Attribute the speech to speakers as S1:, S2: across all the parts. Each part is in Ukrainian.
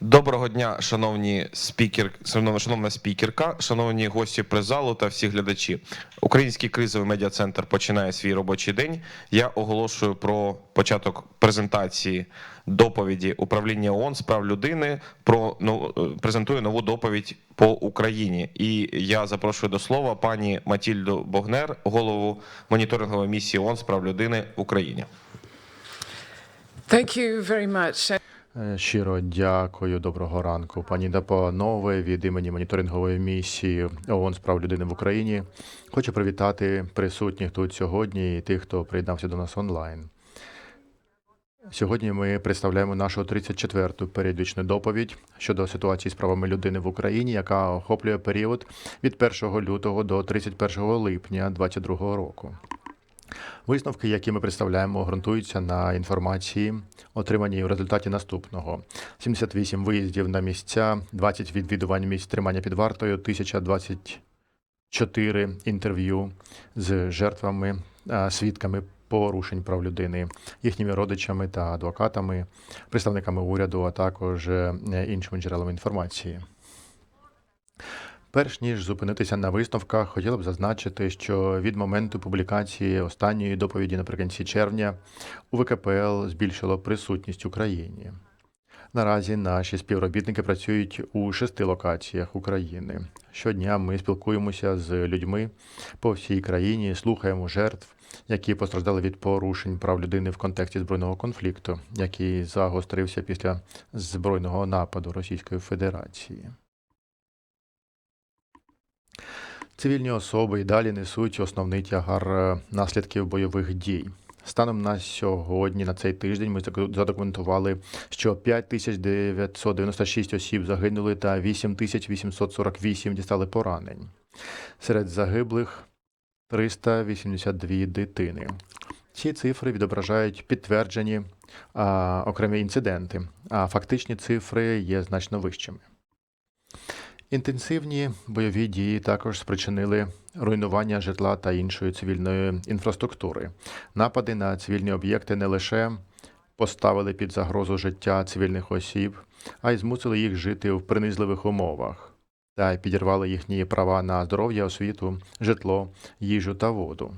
S1: Доброго дня, шановні спікер, шановна, спікерка, шановні гості призалу та всі глядачі. Український кризовий медіа центр починає свій робочий день. Я оголошую про початок презентації доповіді управління ООН з прав людини. Про ну, е, презентую нову доповідь по Україні. І я запрошую до слова пані Матільду Богнер, голову моніторингової місії ООН з прав людини в Україні.
S2: Thank you very much.
S3: Е, Щиро дякую, доброго ранку. Пані Дапанове від імені моніторингової місії ООН з прав людини в Україні. Хочу привітати присутніх тут сьогодні і тих, хто приєднався до нас онлайн. Сьогодні ми представляємо нашу 34-ту періодичну доповідь щодо ситуації з правами людини в Україні, яка охоплює період від 1 лютого до 31 липня 2022 року. Висновки, які ми представляємо, ґрунтуються на інформації, отриманій в результаті наступного: 78 виїздів на місця, 20 відвідувань місць тримання під вартою, 1024 інтерв'ю з жертвами, свідками порушень прав людини, їхніми родичами та адвокатами, представниками уряду, а також е, іншими джерелами інформації. Перш ніж зупинитися на висновках, хотіла б зазначити, що від моменту публікації останньої доповіді наприкінці червня у ВКПЛ збільшило присутність Україні. Наразі наші співробітники працюють у шести локаціях України. Щодня ми спілкуємося з людьми по всій країні, слухаємо жертв, які постраждали від порушень прав людини в контексті збройного конфлікту, який загострився після збройного нападу Російської Федерації. Цивільні особи і далі несуть основний тягар е, наслідків бойових дій. Станом на сьогодні, на цей тиждень, ми задокументували, що 5996 осіб загинули та 8848 дістали поранень. Серед загиблих 382 дитини. Ці цифри відображають підтверджені а, окремі інциденти, а фактичні цифри є значно вищими. Інтенсивні бойові дії також спричинили руйнування житла та іншої цивільної інфраструктури. Напади на цивільні об'єкти не лише поставили під загрозу життя цивільних осіб, а й змусили їх жити в принизливих умовах та підірвали їхні права на здоров'я, освіту, житло, їжу та воду.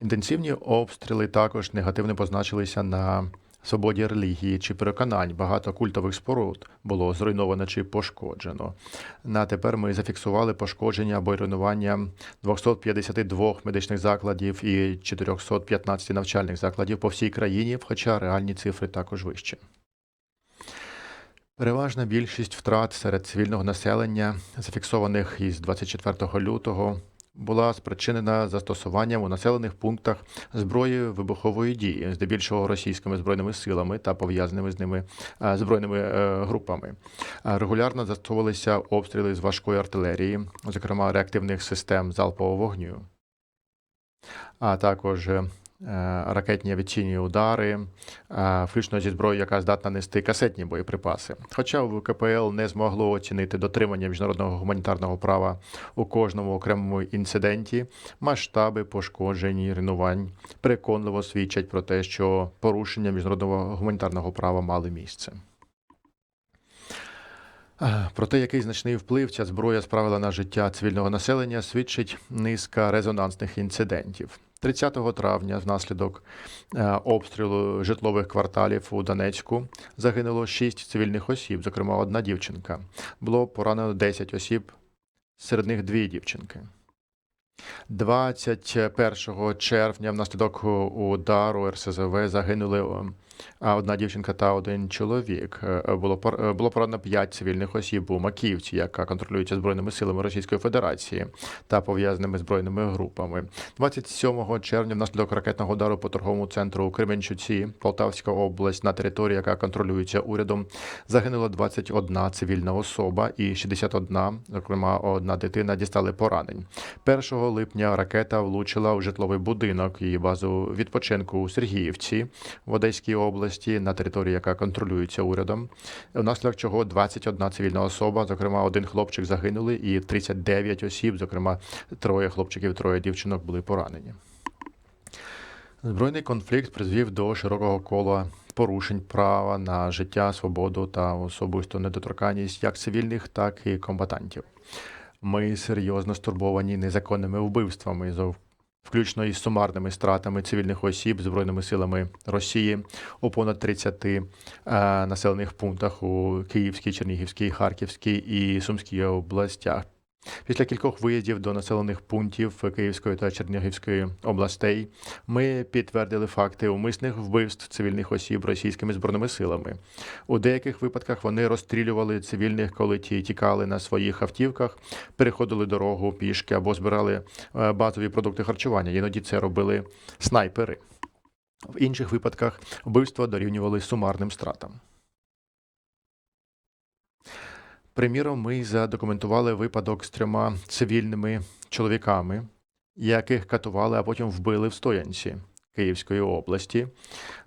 S3: Інтенсивні обстріли також негативно позначилися на свободі релігії чи переконань. Багато культових споруд було зруйновано чи пошкоджено. На тепер ми зафіксували пошкодження або руйнування 252 медичних закладів і 415 навчальних закладів по всій країні, хоча реальні цифри також вищі. Переважна більшість втрат серед цивільного населення, зафіксованих із 24 лютого, була спричинена застосуванням у населених пунктах зброї вибухової дії, здебільшого російськими збройними силами та пов'язаними з ними е, збройними е, групами. Е, Регулярно застосовувалися обстріли з важкої артилерії, зокрема реактивних систем залпового вогню, а також ракетні авіаційні удари, е, включно зі зброєю, яка здатна нести касетні боєприпаси. Хоча ВКПЛ не змогло оцінити дотримання міжнародного гуманітарного права у кожному окремому інциденті, масштаби пошкоджень і руйнувань переконливо свідчать про те, що порушення міжнародного гуманітарного права мали місце. Про те, який значний вплив ця зброя справила на життя цивільного населення, свідчить низка резонансних інцидентів. 30 травня, внаслідок е, обстрілу житлових кварталів у Донецьку, загинуло 6 цивільних осіб, зокрема одна дівчинка. Було поранено 10 осіб, серед них дві дівчинки. 21 червня внаслідок удару РСЗВ загинули одна дівчинка та один чоловік. Е, Було е, було поранено 5 цивільних осіб у Макіївці, яка контролюється збройними силами Російської Федерації та пов'язаними збройними групами. 27 червня внаслідок ракетного удару по торговому центру у Кременчуці, Полтавська область, на території, яка контролюється урядом, загинула 21 цивільна особа і 61, зокрема одна дитина, дістали поранень. 1 липня ракета влучила у житловий будинок і базу відпочинку у Сергіївці в Одеській області, на території, яка контролюється урядом. Внаслідок чого 21 цивільна особа, зокрема один хлопчик загинули, і 39 осіб, зокрема троє хлопчиків, троє дівчинок були поранені. Збройний конфлікт призвів до широкого кола порушень права на життя, свободу та особисту недоторканність як цивільних, так і комбатантів. Ми серйозно стурбовані незаконними вбивствами, включно із сумарними стратами цивільних осіб збройними силами Росії у понад 30 е, населених пунктах у Київській, Чернігівській, Харківській і Сумській областях. Після кількох виїздів до населених пунктів Київської та Чернігівської областей ми підтвердили факти умисних вбивств цивільних осіб російськими збройними силами. У деяких випадках вони розстрілювали цивільних, коли ті тікали на своїх автівках, переходили дорогу пішки або збирали е, базові продукти харчування. Іноді це робили снайпери. В інших випадках вбивства дорівнювали сумарним стратам. Приміром, ми задокументували випадок з трьома цивільними чоловіками, яких катували, а потім вбили в Стоянці Київської області,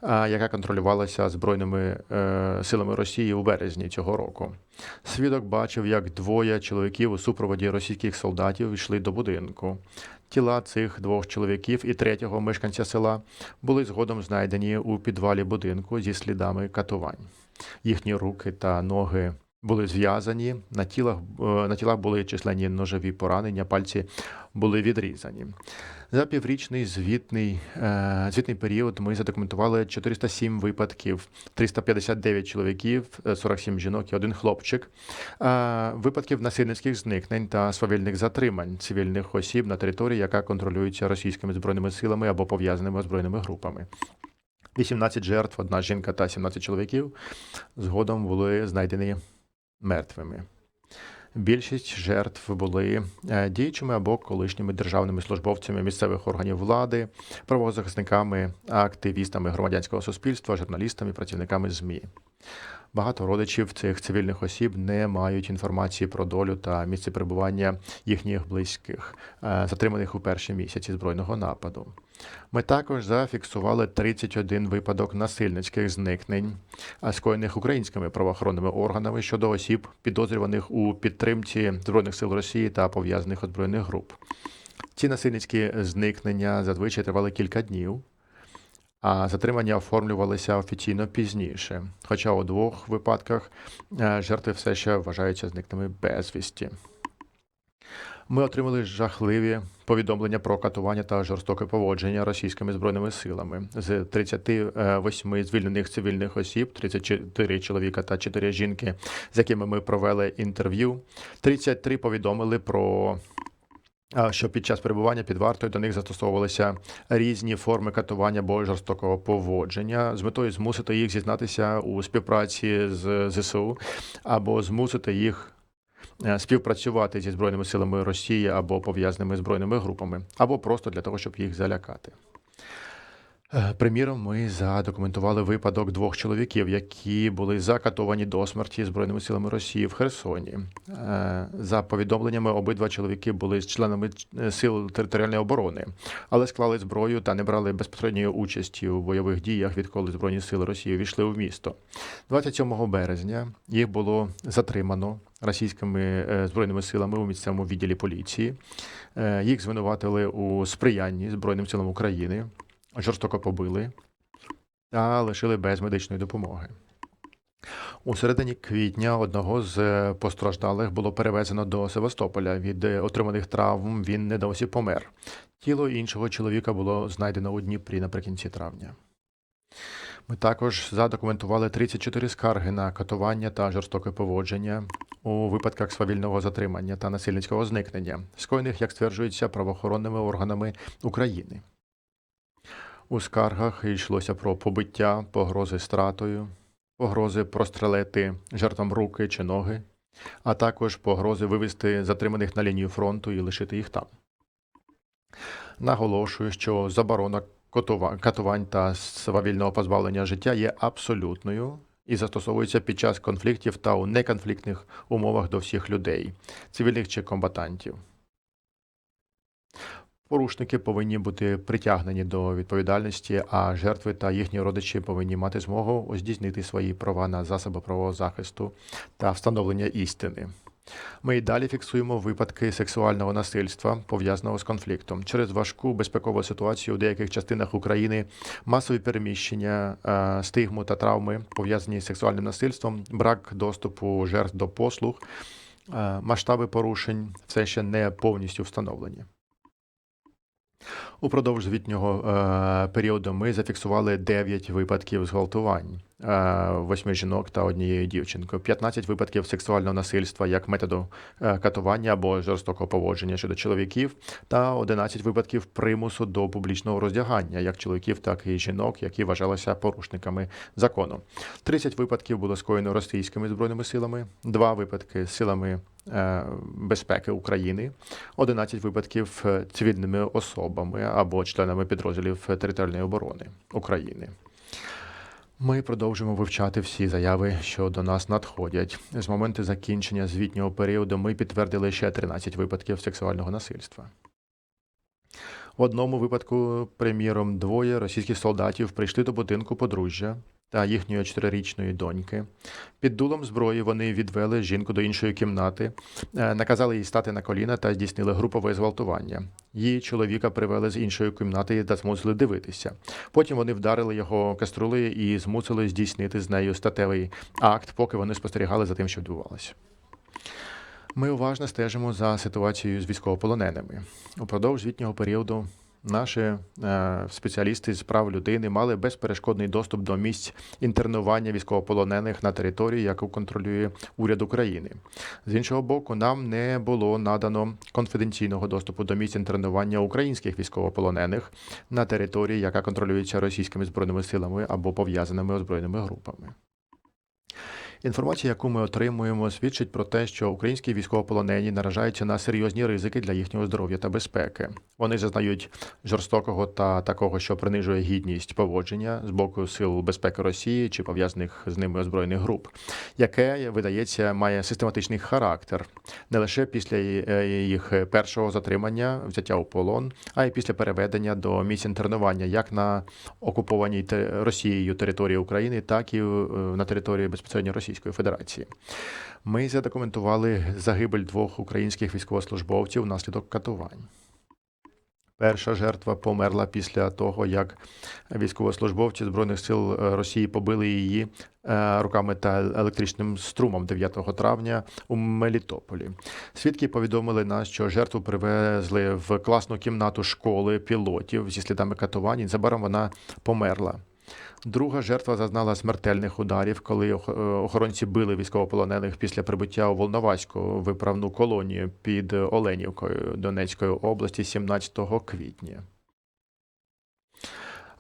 S3: яка контролювалася Збройними е, силами Росії у березні цього року. Свідок бачив, як двоє чоловіків у супроводі російських солдатів йшли до будинку. Тіла цих двох чоловіків і третього мешканця села були згодом знайдені у підвалі будинку зі слідами катувань. Їхні руки та ноги були зв'язані, на тілах, е, на тілах були численні ножові поранення, пальці були відрізані. За піврічний звітний, е, звітний період ми задокументували 407 випадків, 359 чоловіків, е, 47 жінок і один хлопчик, е, випадків насильницьких зникнень та свавільних затримань цивільних осіб на території, яка контролюється російськими збройними силами або пов'язаними збройними групами. 18 жертв, одна жінка та 17 чоловіків згодом були знайдені мертвими. Більшість жертв були е, діючими або колишніми державними службовцями місцевих органів влади, правозахисниками, активістами громадянського суспільства, журналістами, працівниками ЗМІ. Багато родичів цих цивільних осіб не мають інформації про долю та місце перебування їхніх близьких, е, затриманих у перші місяці збройного нападу. Ми також зафіксували 31 випадок насильницьких зникнень, скоєних українськими правоохоронними органами щодо осіб, підозрюваних у підтримці Збройних сил Росії та пов'язаних озброєних груп. Ці насильницькі зникнення зазвичай тривали кілька днів, а затримання оформлювалися офіційно пізніше. Хоча у двох випадках е, жертви все ще вважаються зниклими безвісті. Ми отримали жахливі повідомлення про катування та жорстоке поводження російськими збройними силами. З 38 звільнених цивільних осіб, 34 чоловіка та 4 жінки, з якими ми провели інтерв'ю. 33 повідомили про. а, Що під час перебування під вартою до них застосовувалися різні форми катування або жорстокого поводження з метою змусити їх зізнатися у співпраці з ЗСУ або змусити їх е, співпрацювати зі збройними силами Росії або пов'язаними збройними групами, або просто для того, щоб їх залякати. Е, Приміром, ми задокументували випадок двох чоловіків, які були закатовані до смерті збройними силами Росії в Херсоні. Е, За повідомленнями, обидва чоловіки були членами е, сил територіальної оборони, але склали зброю та не брали безпосередньої участі у бойових діях, відколи збройні сили Росії війшли у місто. 27 березня їх було затримано російськими збройними силами у місцевому відділі поліції. Їх звинуватили у сприянні Збройним силам України, жорстоко побили та лишили без медичної допомоги. У середині квітня одного з е, постраждалих було перевезено до Севастополя. Від е, отриманих травм він не досі помер. Тіло іншого чоловіка було знайдено у Дніпрі наприкінці травня. Ми також задокументували 34 скарги на катування та жорстоке поводження у випадках свавільного затримання та насильницького зникнення, скоєних, як стверджується, правоохоронними органами України. У скаргах йшлося про побиття, погрози стратою, погрози прострелити жертвам руки чи ноги, а також погрози вивести затриманих на лінію фронту і лишити їх там. Наголошую, що заборона катувань та свавільного позбавлення життя є абсолютною і застосовується під час конфліктів та у неконфліктних умовах до всіх людей, цивільних чи комбатантів. Порушники повинні бути притягнені до відповідальності, а жертви та їхні родичі повинні мати змогу здійснити свої права на засоби правового захисту та встановлення істини. Ми й далі фіксуємо випадки сексуального насильства, пов'язаного з конфліктом. Через важку безпекову ситуацію у деяких частинах України, масові переміщення, е, стигму та травми, пов'язані з сексуальним насильством, брак доступу жертв до послуг, е, масштаби порушень все ще не повністю встановлені. Упродовж звітнього е, періоду ми зафіксували 9 випадків зґвалтувань, восьми жінок та однією дівчинкою, 15 випадків сексуального насильства як методу е, катування або жорстокого поводження щодо чоловіків, та 11 випадків примусу до публічного роздягання як чоловіків, так і жінок, які вважалися порушниками закону. 30 випадків було скоєно російськими збройними силами, 2 випадки силами е, безпеки України, 11 випадків е, цивільними особами або членами підрозділів територіальної оборони України. Ми продовжуємо вивчати всі заяви, що до нас надходять. З моменту закінчення звітнього періоду ми підтвердили ще 13 випадків сексуального насильства. В одному випадку, приміром, двоє російських солдатів прийшли до будинку подружжя та їхньої чотирирічної доньки. Під дулом зброї вони відвели жінку до іншої кімнати, е, наказали їй стати на коліна та здійснили групове зґвалтування. Її чоловіка привели з іншої кімнати та змусили дивитися. Потім вони вдарили його каструлею і змусили здійснити з нею статевий акт, поки вони спостерігали за тим, що відбувалося. Ми уважно стежимо за ситуацією з військовополоненими. Упродовж звітнього періоду наші е, спеціалісти з прав людини мали безперешкодний доступ до місць інтернування військовополонених на території, яку контролює уряд України. З іншого боку, нам не було надано конфіденційного доступу до місць інтернування українських військовополонених на території, яка контролюється російськими збройними силами або пов'язаними озброєними групами. Інформація, яку ми отримуємо, свідчить про те, що українські військовополонені наражаються на серйозні ризики для їхнього здоров'я та безпеки. Вони зазнають жорстокого та такого, що принижує гідність поводження з боку сил безпеки Росії чи пов'язаних з ними озброєних груп, яке видається має систематичний характер не лише після е, їх першого затримання, взяття у полон, а й після переведення до місць інтернування як на окупованій Росією території України, так і е, на території безпосередньо Російської Федерації. Ми задокументували загибель двох українських військовослужбовців внаслідок катувань. Перша жертва померла після того, як військовослужбовці Збройних сил е, Росії побили її е, руками та електричним струмом 9 травня у Мелітополі. Свідки повідомили нас, що жертву привезли в класну кімнату школи пілотів зі слідами катувань. Незабаром вона померла. Друга жертва зазнала смертельних ударів, коли е, охоронці били військовополонених після прибуття у Волноваську виправну колонію під Оленівкою Донецької області 17 квітня.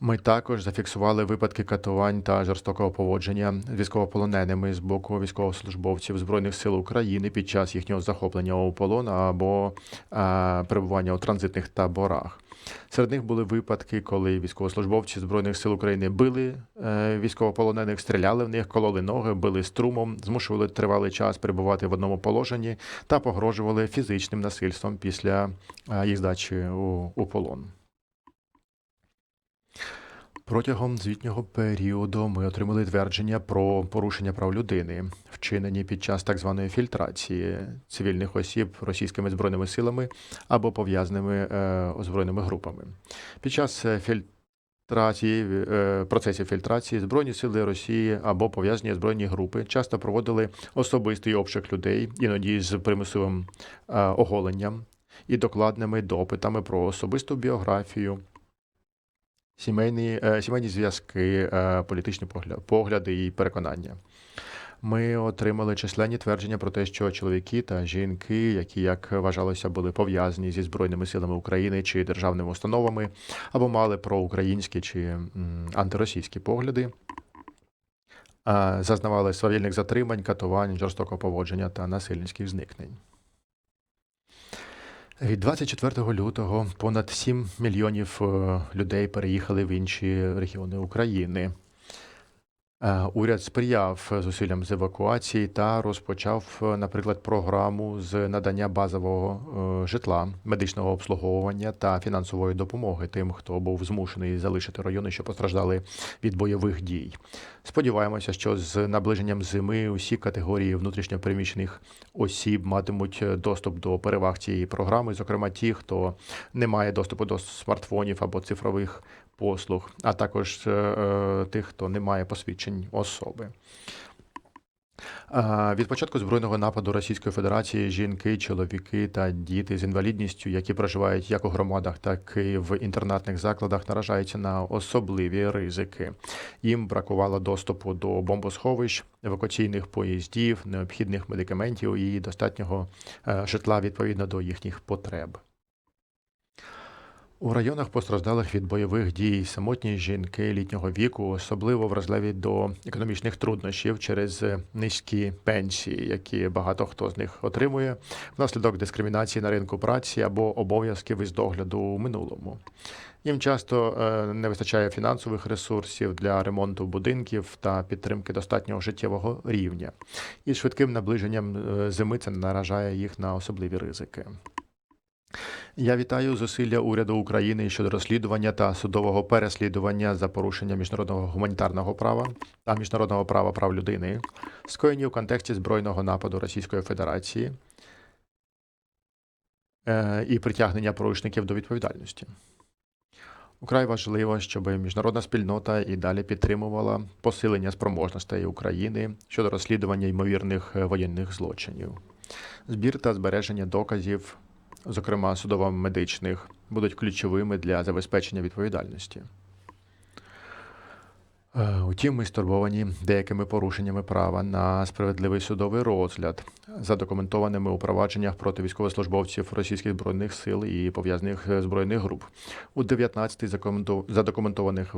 S3: Ми також зафіксували випадки катувань та жорстокого поводження з військовополоненими з боку військовослужбовців Збройних сил України під час їхнього захоплення у полон або а, перебування у транзитних таборах. Серед них були випадки, коли військовослужбовці Збройних сил України били е, військовополонених, стріляли в них, кололи ноги, били струмом, змушували тривалий час перебувати в одному положенні та погрожували фізичним насильством після е, їх здачі у, у полон. Протягом звітнього періоду ми отримали твердження про порушення прав людини, вчинені під час так званої фільтрації цивільних осіб російськими збройними силами або пов'язаними е, озброєними групами. Під час е, фільтрації, е, процесів фільтрації Збройні сили Росії або пов'язані збройні групи часто проводили особистий обшук людей, іноді з примусовим оголенням і докладними допитами про особисту біографію, сімейні, е, сімейні зв'язки, е, політичні погляди, і переконання. Ми отримали численні твердження про те, що чоловіки та жінки, які, як вважалося, були пов'язані зі Збройними силами України чи державними установами, або мали проукраїнські чи антиросійські погляди, зазнавали свавільних затримань, катувань, жорстокого поводження та насильницьких зникнень. Від 24 лютого понад 7 мільйонів е, людей переїхали в інші регіони України. Е, Уряд сприяв зусиллям з евакуації та розпочав, е, наприклад, програму з надання базового е, житла, медичного обслуговування та фінансової допомоги тим, хто був змушений залишити райони, що постраждали від бойових дій. Сподіваємося, що з наближенням зими усі категорії внутрішньопереміщених осіб матимуть доступ до переваг цієї програми, зокрема ті, хто не має доступу до смартфонів або цифрових послуг, а також е, е, тих, хто не має посвідчень особи. Від початку збройного нападу Російської Федерації жінки, чоловіки та діти з інвалідністю, які проживають як у громадах, так і в інтернатних закладах, наражаються на особливі ризики. Їм бракувало доступу до бомбосховищ, евакуаційних поїздів, необхідних медикаментів і достатнього е, житла відповідно до їхніх потреб. У районах постраждалих від бойових дій самотні жінки літнього віку особливо вразливі до економічних труднощів через низькі пенсії, які багато хто з них отримує внаслідок дискримінації на ринку праці або обов'язків із догляду у минулому. Їм часто е, не вистачає фінансових ресурсів для ремонту будинків та підтримки достатнього життєвого рівня. І швидким наближенням е, зими це наражає їх на особливі ризики. Я вітаю зусилля уряду України щодо розслідування та судового переслідування за порушення міжнародного гуманітарного права та міжнародного права прав людини, скоєні у контексті збройного нападу Російської Федерації е, і притягнення порушників до відповідальності. Украй важливо, щоб міжнародна спільнота і далі підтримувала посилення спроможностей України щодо розслідування ймовірних е, воєнних злочинів. Збір та збереження доказів зокрема судово-медичних, будуть ключовими для забезпечення відповідальності. Е, Утім, ми стурбовані деякими порушеннями права на справедливий судовий розгляд, задокументованими у провадженнях проти військовослужбовців російських збройних сил і пов'язаних е, збройних груп. У 19 закоменту- задокументованих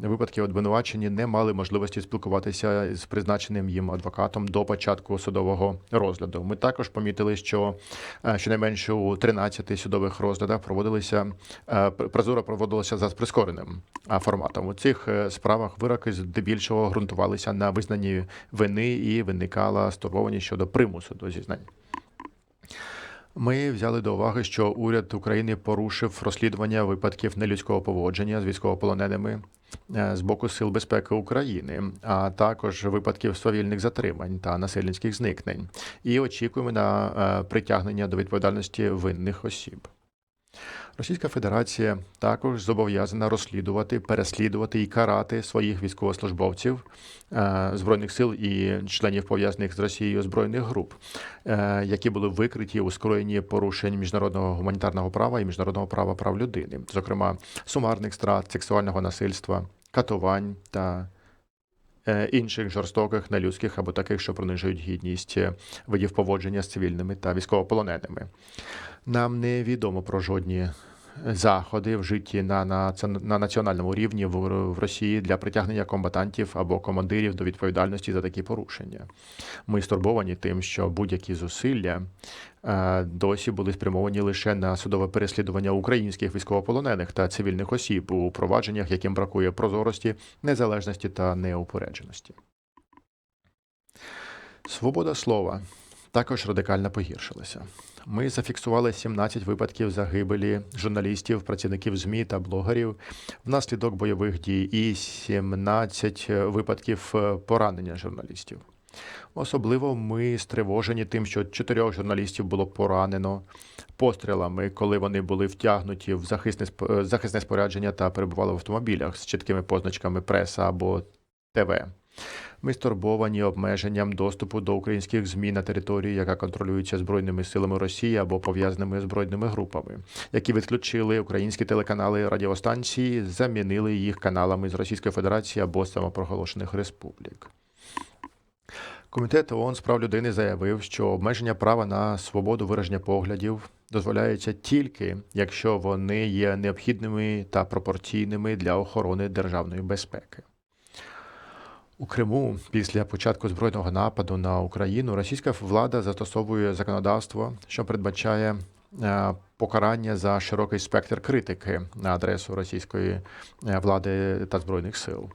S3: випадків обвинувачені не мали можливості спілкуватися з призначеним їм адвокатом до початку судового розгляду. Ми також помітили, що е, щонайменше у 13 судових розглядах проводилися пр- прозоро проводилося за прискореним форматом. У цих справах вироки здебільшого ґрунтувалися на визнанні вини і виникала стурбованість щодо примусу до зізнань. Ми взяли до уваги, що уряд України порушив розслідування випадків нелюдського поводження з військовополоненими е, з боку Сил безпеки України, а також випадків свавільних затримань та насильницьких зникнень, і очікуємо на е, притягнення до відповідальності винних осіб. Російська Федерація також зобов'язана розслідувати, переслідувати і карати своїх військовослужбовців е, збройних сил і членів пов'язаних з Росією збройних груп, е, які були викриті у скроєнні порушень міжнародного гуманітарного права і міжнародного права прав людини, зокрема сумарних страт, сексуального насильства, катувань та інших жорстоких, нелюдських або таких, що принижують гідність е, видів поводження з цивільними та військовополоненими. Нам не відомо про жодні заходи вжиті на, на, на національному рівні в, в Росії для притягнення комбатантів або командирів до відповідальності за такі порушення. Ми стурбовані тим, що будь-які зусилля е, досі були спрямовані лише на судове переслідування українських військовополонених та цивільних осіб у провадженнях, яким бракує прозорості, незалежності та неупередженості. Свобода слова також радикально погіршилася. Ми зафіксували 17 випадків загибелі журналістів, працівників ЗМІ та блогерів внаслідок бойових дій і 17 випадків е, поранення журналістів. Особливо ми стривожені тим, що чотирьох журналістів було поранено пострілами, коли вони були втягнуті в захисне е, захисне спорядження та перебували в автомобілях з чіткими позначками преса або ТВ. Ми стурбовані обмеженням доступу до українських ЗМІ на території, яка контролюється збройними силами Росії або пов'язаними збройними групами, які відключили українські телеканали і радіостанції, замінили їх каналами з Російської Федерації або самопроголошених республік. Комітет ООН з прав людини заявив, що обмеження права на свободу вираження поглядів дозволяється тільки, якщо вони є необхідними та пропорційними для охорони державної безпеки. У Криму після початку збройного нападу на Україну російська влада застосовує законодавство, що передбачає е, покарання за широкий спектр критики на адресу російської е, влади та збройних сил.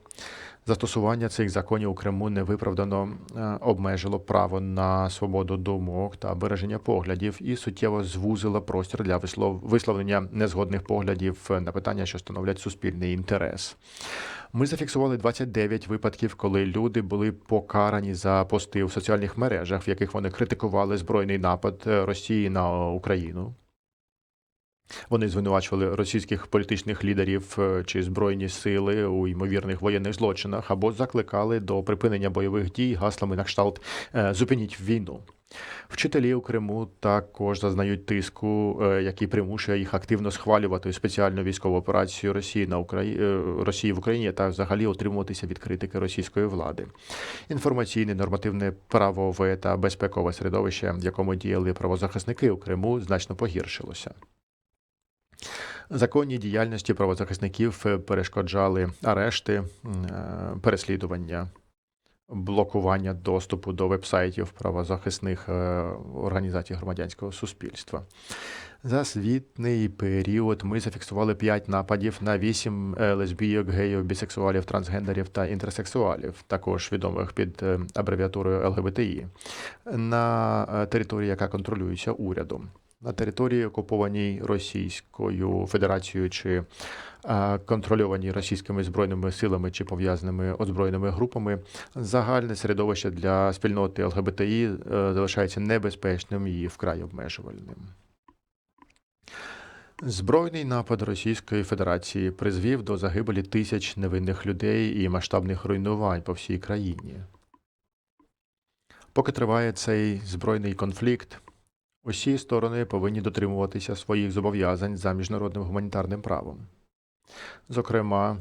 S3: Застосування цих законів у Криму невиправдано е, обмежило право на свободу думок та вираження поглядів і суттєво звузило простір для вислов- висловлення незгодних поглядів е, на питання, що становлять суспільний інтерес. Ми зафіксували 29 випадків, коли люди були покарані за пости в соціальних мережах, в яких вони критикували збройний напад е, Росії на Україну. Вони звинувачували російських політичних лідерів е, чи збройні сили у ймовірних воєнних злочинах або закликали до припинення бойових дій гаслами на кшталт е, зупиніть війну. Вчителі у Криму також зазнають тиску, е, який примушує їх активно схвалювати спеціальну військову операцію Росії на Украї... Росії в Україні та взагалі утримуватися від критики російської влади. Інформаційне, нормативне, правове та безпекове середовище, в якому діяли правозахисники у Криму, значно погіршилося. Законній діяльності правозахисників е, перешкоджали арешти, е, переслідування, блокування доступу до вебсайтів правозахисних е, організацій громадянського суспільства. За світний період ми зафіксували 5 нападів на 8 е, лесбійок, геїв, бісексуалів, трансгендерів та інтерсексуалів, також відомих під абревіатурою ЛГБТІ, на території, яка контролюється урядом. На території, окупованій Російською Федерацією чи контрольованій російськими збройними силами чи пов'язаними озброєними групами, загальне середовище для спільноти ЛГБТІ е, залишається небезпечним і вкрай обмежувальним. Збройний напад Російської Федерації призвів до загибелі тисяч невинних людей і масштабних руйнувань по всій країні. Поки триває цей збройний конфлікт, усі сторони повинні дотримуватися своїх зобов'язань за міжнародним гуманітарним правом. Зокрема,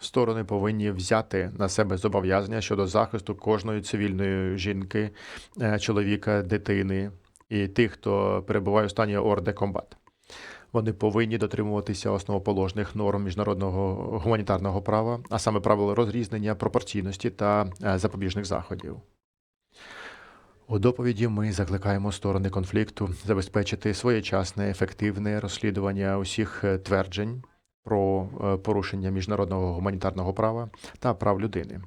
S3: сторони повинні взяти на себе зобов'язання щодо захисту кожної цивільної жінки, е, чоловіка, дитини і тих, хто перебуває у стані орде комбат. Вони повинні дотримуватися основоположних норм міжнародного гуманітарного права, а саме правил розрізнення, пропорційності та е, запобіжних заходів. У доповіді ми закликаємо сторони конфлікту забезпечити своєчасне ефективне розслідування усіх е, тверджень про е, порушення міжнародного гуманітарного права та прав людини.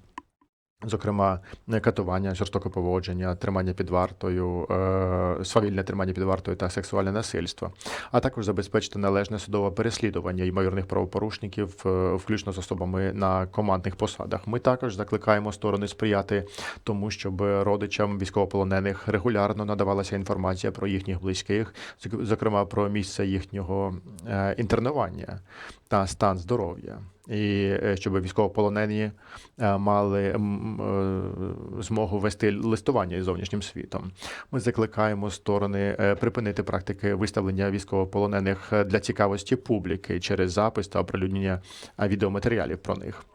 S3: Зокрема, катування, жорстоке поводження, тримання під вартою, е, свавільне тримання під вартою та сексуальне насильство, а також забезпечити належне судове переслідування ймовірних правопорушників, е, включно з особами на командних посадах. Ми також закликаємо сторони сприяти тому, щоб родичам військовополонених регулярно надавалася інформація про їхніх близьких, зокрема про місце їхнього е, інтернування та стан здоров'я. І е, щоб військовополонені е, мали е, змогу вести листування із зовнішнім світом. Ми закликаємо сторони припинити практики виставлення військовополонених для цікавості публіки через запис та оприлюднення відеоматеріалів про них.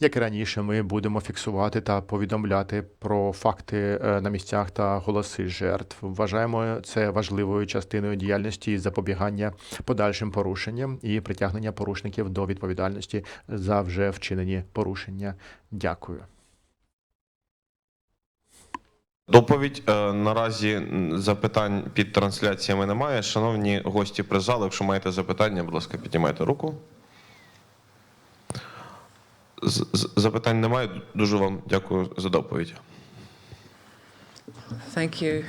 S3: Як і раніше, ми будемо фіксувати та повідомляти про факти е, на місцях та голоси жертв. Вважаємо це важливою частиною діяльності запобігання подальшим порушенням і притягнення порушників до відповідальності за вже вчинені порушення. Дякую.
S1: Доповідь е, наразі запитань під трансляціями немає. Шановні гості призалу, якщо маєте запитання, будь ласка, піднімайте руку. Запитань немає. Дуже вам дякую за доповідь.
S2: Thank you.